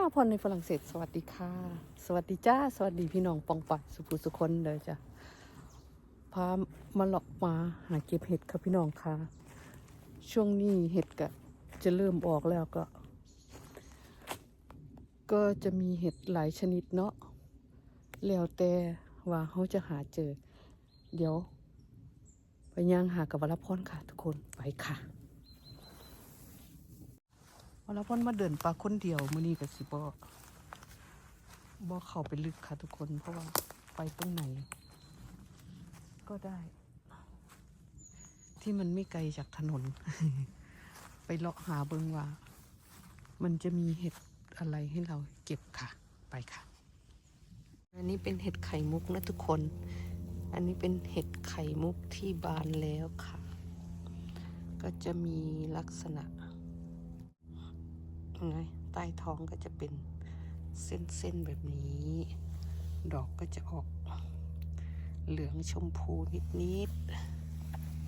ลาพรในฝรั่งเศส สวัสดีค่ะ สวัสดีจ้า สวัสดีพี่น้องปองปัดสุภุสุคนเลยจ้ะ พามาหลอกมาหาเก็บเห็ดค่ะพี่น้องค่ะ ช่วงนี้เห็ดก็จะเริ่มออกแล้วก็ ก็จะมีเห็ดหลายชนิดเนาะ แล้วแต่ว่าเขาจะหาเจอ เดี๋ยว ไปย่างหากับวรพรค่ะ ทุกคนไปค่ะ วรพรมาเดินป่าคนเดียวมื้อนี้ก็สิบ่บ่เข้าไปลึกค่ะทุกคน เพราะว่าไปตรงไหน ก็ได้ ที่มันไม่ไกลจากถนน ไปเลาะหาเบิ่งว่า มันจะมีเห็ดอะไรให้เราเก็บค่ะ ไปค่ะ อันนี้เป็นเห็ดไข่มุกนะทุกคน อันนี้เป็นเห็ดไข่มุกที่บานแล้วค่ะ ก็จะมีลักษณะ ไงใต้ท้องก็จะเป็นเส้นๆแบบนี้ ดอกก็จะออก เหลืองชมพูนิด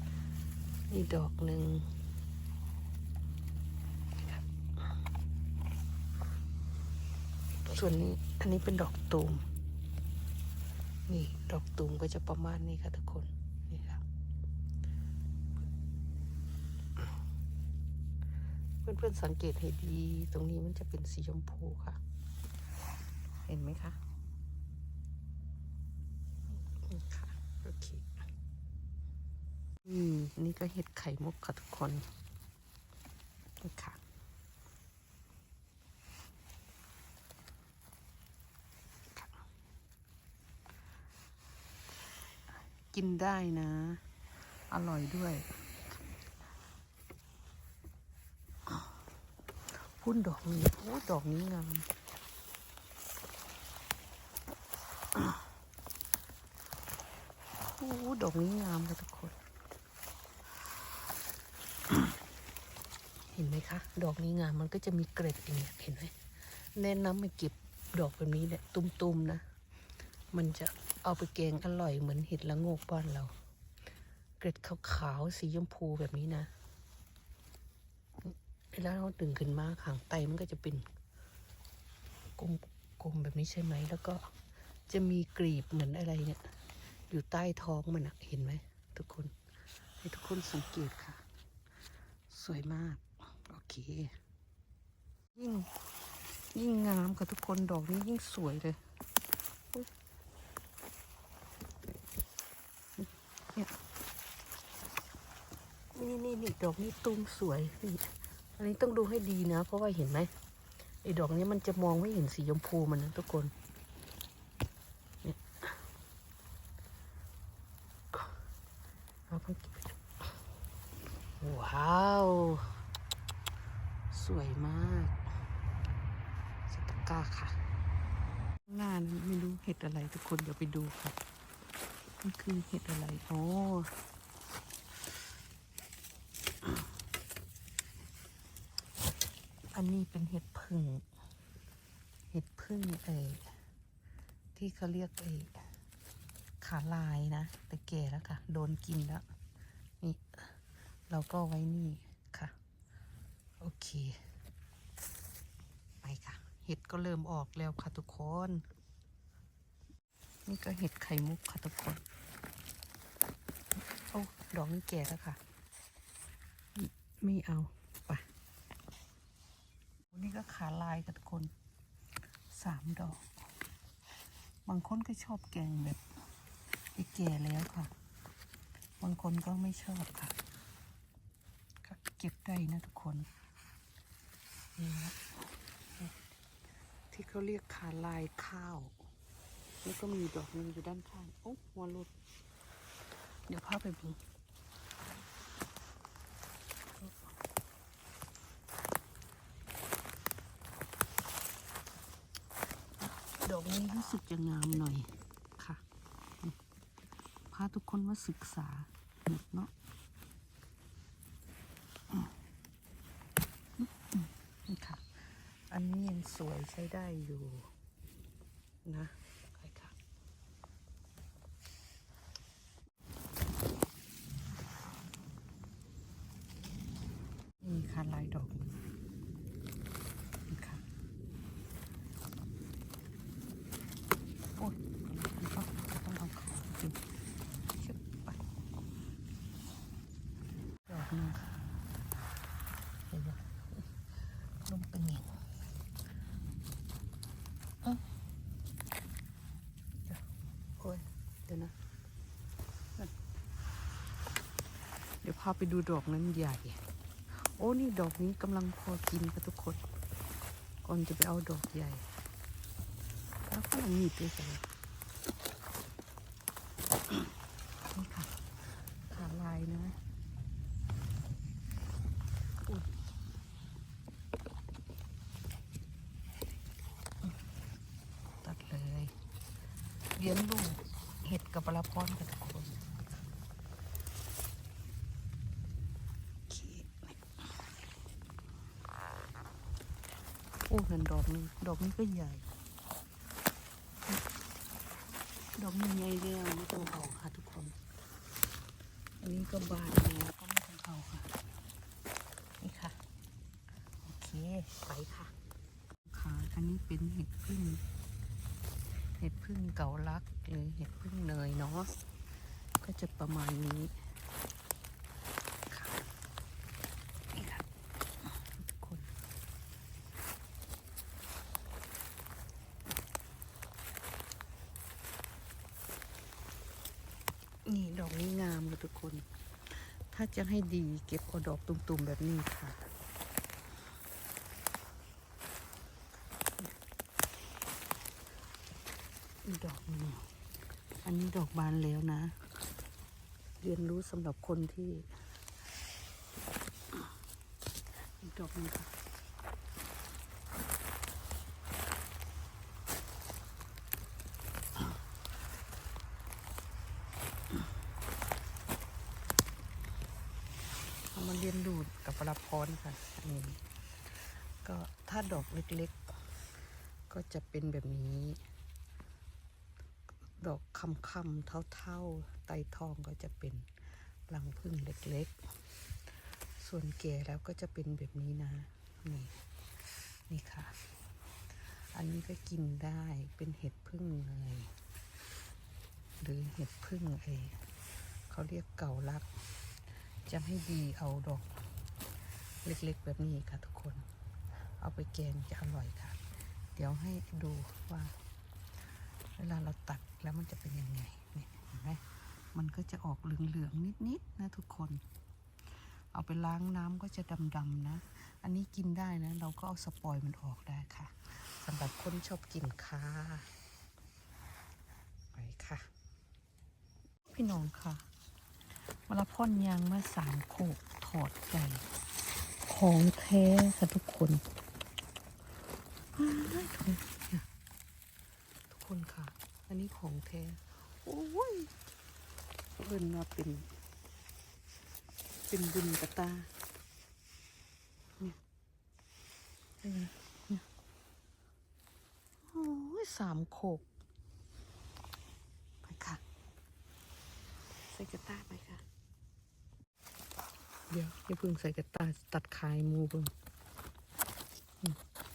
ๆนี่ดอกหนึ่งส่วนนี้อันนี้เป็นดอกตูมนี่ดอกตูมก็จะประมาณนี้ค่ะทุกคน นี่ค่ะ เพื่อนๆสังเกตให้ดี ตรงนี้มันจะเป็นสีชมพูค่ะ เห็นไหมคะนี่ค่ะโอเคอืมอันนี่ก็เห็ดไข่มุกค่ะทุกคนนี่ค่ะกินได้นะ อร่อยด้วย พุ่นดอกนี้โอ้ดอกนี้งามโอ้ดอกนี้งามค่ะทุกคน เห็นไหมคะ ดอกนี้งามมันก็จะมีเกล็ดอย่างเงี้ยเห็นไหมแนะนำให้เก็บดอกแบบนี้เนี่ยตุ้มๆนะ มันจะเอาไปแกงอร่อยเหมือนเห็ดละโงกบ้านเรา เกล็ดขาวๆสีชมพูแบบนี้นะ เวลาเราดึงขึ้นมาขางไตมันก็จะเป็นกลมๆแบบนี้ใช่ไหม แล้วก็จะมีกรีบเหมือนอะไรเนี่ย อยู่ใต้ท้องมันอะเห็นไหมทุกคน ให้ทุกคนสังเกตค่ะ สวยมาก โอเค ยิ่ง ยิ่งงามค่ะทุกคนดอกนี้ยิ่งสวยเลยเนี่ยนี่นี่นี่ดอกนี้ตุ้มสวยนี่ อันนี้ต้องดูให้ดีนะ เพราะว่าเห็นไหมไอ้ดอกนี้มันจะมองไม่เห็นสีชมพูมันนะทุกคนเนี่ยเอาไปว้าว สวยมากสตก้าค่ะหน้านั้นไม่รู้เห็ดอะไรทุกคนเดี๋ยวไปดูค่ะ มันคือเห็ดอะไร โอ้ นนี้เป็นเห็ดพึ่ง เห็ดพึ่งเอที่เขาเรียกเอขาลายนะ แต่แก่แล้วค่ะ โดนกินแล้ว นี่ เราก็ไว้นี่ค่ะ โอเค ไปค่ะ เห็ดก็เริ่มออกแล้วค่ะทุกคน นี่ก็เห็ดไข่มุกค่ะทุกคน โอ้ ดอกนี้แก่แล้วค่ะ ไม่เอา นี้ก็ขาลายค่ะทุกคนสามดอก บางคนก็ชอบแกงแบบแก่แล้วค่ะ บางคนก็ไม่ชอบค่ะก็เก็บได้นะทุกคนนี่นะที่เขาเรียกขาลายข้าว แล้วก็มีดอกนึงอยู่ด้านข้าง โอ้หัวหลุด เดี๋ยวพาไปดูดอกนี้ รู้สึกจะงามหน่อยค่ะ พาทุกคนมาศึกษาเห็ดเนาะนี่ค่ะ อันนี้ยังสวยใช้ได้อยู่นะค่ะนี่ค่ะลายดอก นึงเห็นไหลมเป็นเงี้ยโอ้เดี๋ยวนะ เดี๋ยวพาไปดูดอกนั้นใหญ่ โอ้นี่ดอกนี้กำลังพอกินกับทุกคน ก่อนจะไปเอาดอกใหญ่ แล้วก็มีดด้วยกันนี่ค่ะ เลี้ยงลูกเห็ดกับปลาพรค่ะทุกคนโอ้เห็นดอกนี้ดอกนี้ก็ใหญ่ ดอกนี้ใหญ่แล้วไม่ต้องเอาค่ะทุกคน อันนี้ก็บานแล้วก็ไม่ต้องเอาค่ะ นี่ค่ะ โอเค ไปค่ะ ค่ะอันนี้เป็นเห็ดพึ่ง เห็ดพึ่งเกาลักหรือเห็ดพึ่งเนยเนาะก็จะประมาณนี้ค่ะนี่ค่ะทุกคน นี่ดอกนี้งามเลยทุกคน ถ้าจะให้ดีเก็บเอาดอกตุ่มๆแบบนี้ค่ะ อีกดอกหนึงอันนี้ดอกบานแล้วนะ เรียนรู้สำหรับคนที่ อีกดอกนึงค่ะเอามาเรียนดูกับปลาพรค่ะอันนี้ก็ถ้าดอกเล็กๆ ก็จะเป็นแบบนี้ ดอกคำๆเท่าๆไตทองก็จะเป็นรังพึ่งเล็กๆ ส่วนแก่แล้วก็จะเป็นแบบนี้นะ นี่นี่ค่ะ อันนี้ก็กินได้เป็นเห็ดพึ่งเลย หรือเห็ดพึ่งไอเขาเรียกเก่าลัก จะให้ดีเอาดอกเล็กๆแบบนี้ค่ะทุกคน เอาไปแกงจะอร่อยค่ะ เดี๋ยวให้ดูว่า เวลาเราตัดแล้วมันจะเป็นยังไงเนี่ยเห็นไหมมันก็จะออกเหลืองๆนิดๆนะทุกคน เอาไปล้างน้ำก็จะดำๆนะ อันนี้กินได้นะ เราก็เอาสปอยมันออกได้ค่ะสำหรับคนชอบกินค่ะไปค่ะ พี่น้องค่ะเวลาพ่นยางมาสามโขกถอดใจของแท้ค่ะทุกคนอ้ายทุก คนเนี่ยทุกคนค่ะ อันนี้ของแท้ โอ้ยเพิ่นมาเป็น เป็นบุญกระตาเนี่ยเห็นไหมเนี่ยโอ้ยสามโขกไปค่ะ ใส่กระตาไปค่ะ เดี๋ยวอย่าเพิ่งใส่กระตาตัดคายหมูเพิ่งอืม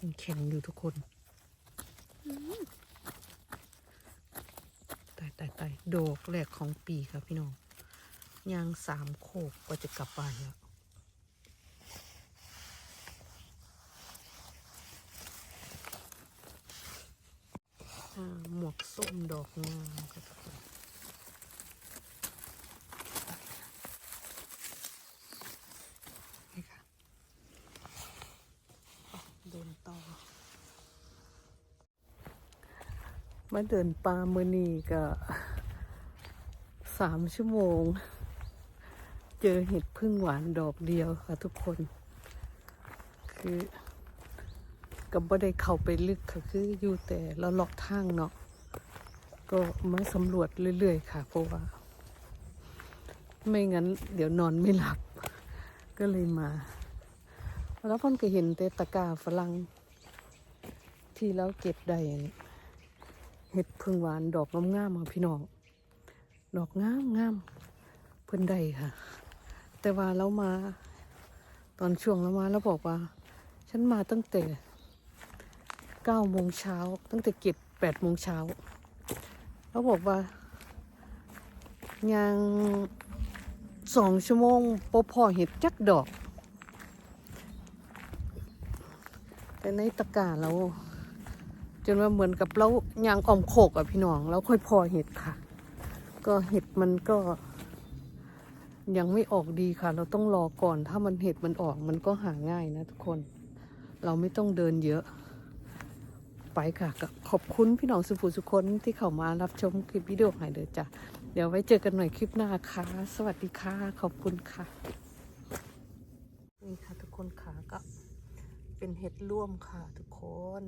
ยังแข็งอยู่ทุกคนอืม ตายตายตายดอกแรกของปีครับพี่น้องยางสามโคกก็จะกลับบ้านแล้วหมวกส้มดอกงามค่ะทุกคนค่ะเดินต่อ มาเดินป่ามือนีก็สามชั่วโมง เจอเห็ดพึ่งหวานดอกเดียวค่ะทุกคน คือกับบ่ได้เข้าไปลึกค่ะคืออยู่แต่ละเลาะทางเนาะก็มาสำรวจเรื่อยๆ ค่ะ เพราะว่า ไม่งั้น เดี๋ยวนอนไม่หลับ ก็เลยมา แล้วพ่อนก็เห็นแต่ตะกาฝรั่งที่แล้วเก็บได้ เห็ดพึ่งหวานดอกงามๆค่ะพี่น้อง ดอกงามงามเพิ่นได้ค่ะ แต่ว่าเรามา ตอนช่วงเรามาแล้วบอกว่า ฉันมาตั้งแต่เก้าโมงเช้าตั้งแต่เก็บแปดโมงเช้าแล้วบอกว่า ยังสองชั่วโมงปพอเห็ดจักดอก แต่ในตะกร้าเรา จนว่าเหมือนกับเรายางอ่อมโขกอะพี่น้องแล้วค่อยพอเห็ดค่ะ ก็เห็ดมันก็ ยังไม่ออกดีค่ะ เราต้องรอก่อนถ้ามันเห็ดมันออกมันก็หาง่ายนะทุกคน เราไม่ต้องเดินเยอะ ไปค่ะก็ขอบคุณพี่น้องสุภูสุคนที่เข้ามารับชมคลิปวิดีโอใหม่เด้อจ้ะเดี๋ยวไว้เจอกันหม่อยคลิปหน้าค่ะ สวัสดีค่ะ ขอบคุณค่ะ นี่ค่ะทุกคนค่ะก็เป็นเห็ดร่วมค่ะทุกคน